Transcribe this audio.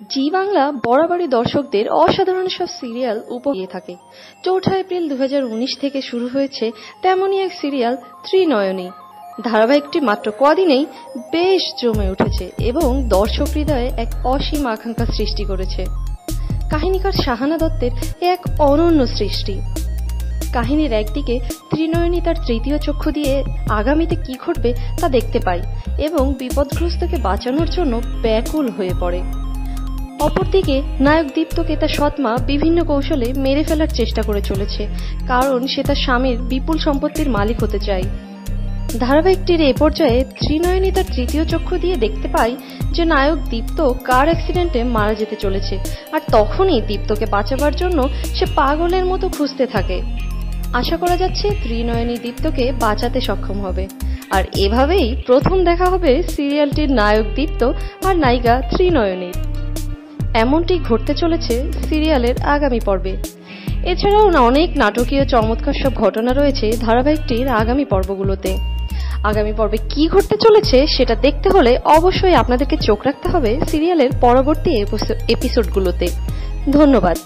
জি বাংলা বরাবরই দর্শকদের অসাধারণ সব সিরিয়াল উপহার থাকে। চৌঠা এপ্রিল দু হাজার উনিশ থেকে শুরু হয়েছে তেমনই এক সিরিয়াল, ত্রিনয়নী। ধারাবাহিকটি মাত্র কদিনেই বেশ জমে উঠেছে এবং দর্শক হৃদয়ে এক অসীম আকাঙ্ক্ষা সৃষ্টি করেছে। কাহিনীকার শাহানা দত্তের এক অনন্য সৃষ্টি। কাহিনীর একদিকে ত্রিনয়নী তার তৃতীয় চক্ষু দিয়ে আগামীতে কি ঘটবে তা দেখতে পায় এবং বিপদগ্রস্তকে বাঁচানোর জন্য ব্যাকুল হয়ে পড়ে। অপরদিকে, নায়ক দীপ্তকে তার সৎমা বিভিন্ন কৌশলে মেরে ফেলার চেষ্টা করে চলেছে, কারণ সে তার স্বামীর বিপুল সম্পত্তির মালিক হতে চায়। ধারাবাহিকটির এ পর্যায়ে ত্রিনয়নী তার তৃতীয় চক্ষু দিয়ে দেখতে পায় যে নায়ক দীপ্ত কার অ্যাক্সিডেন্টে মারা যেতে চলেছে, আর তখনই দীপ্তকে বাঁচাবার জন্য সে পাগলের মতো খুঁজতে থাকে। আশা করা যাচ্ছে ত্রিনয়নী দীপ্তকে বাঁচাতে সক্ষম হবে। আর এভাবেই প্রথম দেখা হবে সিরিয়ালটির নায়ক দীপ্ত আর নায়িকা ত্রিনয়নীর এমনটি ঘটতে চলেছে সিরিয়ালের আগামী পর্বে। এছাড়াও অনেক নাটকীয় চমৎকার সব ঘটনা রয়েছে ধারাবাহিকটির আগামী পর্বগুলোতে। আগামী পর্বে কি ঘটতে চলেছে সেটা দেখতে হলে অবশ্যই আপনাদেরকে চোখ রাখতে হবে সিরিয়ালের পরবর্তী এপিসোডগুলোতে। ধন্যবাদ।